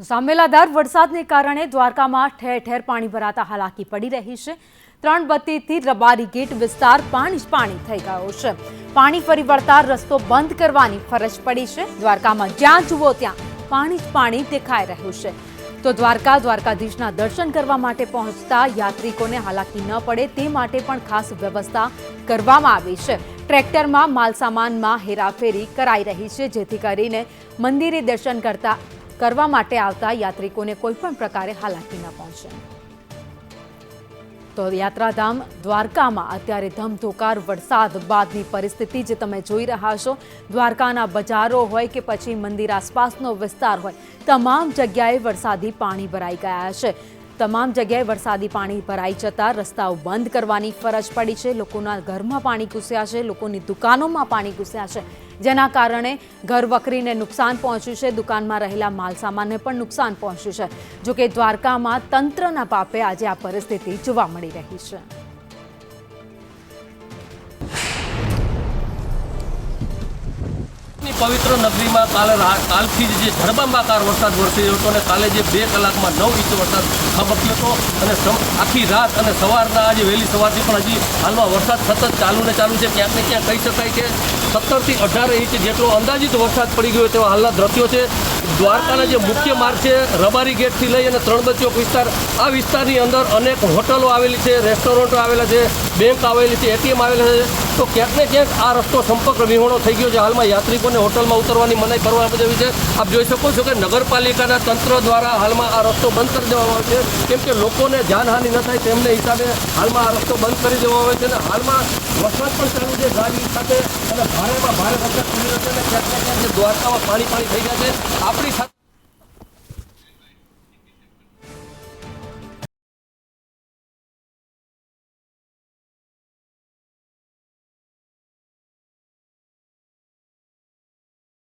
સામેલાધાર વરસાદને કારણે દ્વારકામાં ઠેર ઠેર પાણી ભરાતા હાલાકી પડી રહી છે. ત્રણ બત્તીથી રબારી ગેટ વિસ્તાર પાણી જ પાણી થઈ ગયો છે. પાણી ફરી વળતા રસ્તો બંધ કરવાની ફરજ પડી છે. દ્વારકામાં જ્યાં જુઓ ત્યાં પાણી જ પાણી દેખાઈ રહ્યું છે. તો દ્વારકા દ્વારકાધીશના દર્શન કરવા માટે પહોંચતા યાત્રિકોને હાલાકી ન પડે તે માટે પણ ખાસ વ્યવસ્થા કરવામાં આવી છે. ટ્રેક્ટરમાં માલસામાનમાં હેરાફેરી કરાઈ રહી છે, જેથી કરીને મંદિરે દર્શન કરતા કરવા માટે આવતા યાત્રિકોને કોઈપણ પ્રકારે હાલાકી ન પહોંચે. તો યાત્રાધામ દ્વારકામાં અત્યારે ધમધોકાર વરસાદ બાદની પરિસ્થિતિ જે તમે જોઈ રહ્યા છો. દ્વારકાના બજારો હોય કે પછી મંદિર આસપાસનો વિસ્તાર હોય, તમામ જગ્યાએ વરસાદી પાણી ભરાઈ ગયા છે. તમામ જગ્યાએ વરસાદી પાણી ભરાઈ જતા રસ્તાઓ બંધ કરવાની ફરજ પડી છે. લોકોના ઘરમાં પાણી ઘૂસ્યા છે, લોકોની દુકાનોમાં પાણી ઘૂસ્યા છે. જેના કારણે ઘર વકરીને નુકસાન પહોંચ્યું છે. દુકાનમાં રહેલા માલસામાનને પણ નુકસાન પહોંચ્યું છે. જોકે દ્વારકામાં તંત્રના પાપે આજે આ પરિસ્થિતિ જોવા મળી રહી છે. પવિત્ર નગરીમાં કાલે કાલથી જ જળબંબાકાર વરસાદ વરસી રહ્યો હતો અને કાલે જે બે કલાકમાં નવ ઇંચ વરસાદ ખાબક્યો હતો અને આખી રાત અને સવારના આજે વહેલી સવારથી પણ હજી હાલમાં વરસાદ સતત ચાલુ ને ચાલુ છે. ક્યાંક ને ક્યાંક કહી શકાય કે સત્તરથી અઢાર ઇંચ જેટલો અંદાજિત વરસાદ પડી ગયો તેવા હાલના દ્રશ્યો છે. દ્વારકાના જે મુખ્ય માર્ગ છે, રબારી ગેટથી લઈ અને ત્રણબત્તીઓ વિસ્તાર, આ વિસ્તારની અંદર અનેક હોટલો આવેલી છે, રેસ્ટોરન્ટો આવેલા છે, બેંક આવેલી છે, એટીએમ આવેલા છે. તો ક્યાંક ને ક્યાંક આ રસ્તો સંપર્ક વિહોણો થઈ ગયો છે. હાલમાં યાત્રિકોને હોટલમાં ઉતરવાની મનાઈ કરવામાં આવી છે. આપ જોઈ શકો છો કે નગરપાલિકાના તંત્ર દ્વારા હાલમાં આ રસ્તો બંધ કરી દેવામાં આવે છે. કેમ કે લોકોને જાનહાનિ ન થાય તેમને હિસાબે હાલમાં આ રસ્તો બંધ કરી દેવામાં આવે છે અને હાલમાં વરસાદ પણ ચાલુ છે ગાડી સાથે અને ભારેમાં ભારે વરસાદ પડી રહ્યો છે અને ક્યાંક ને ક્યાંક દ્વારકામાં પાણી પાણી થઈ ગયા છે. આપણી સાથે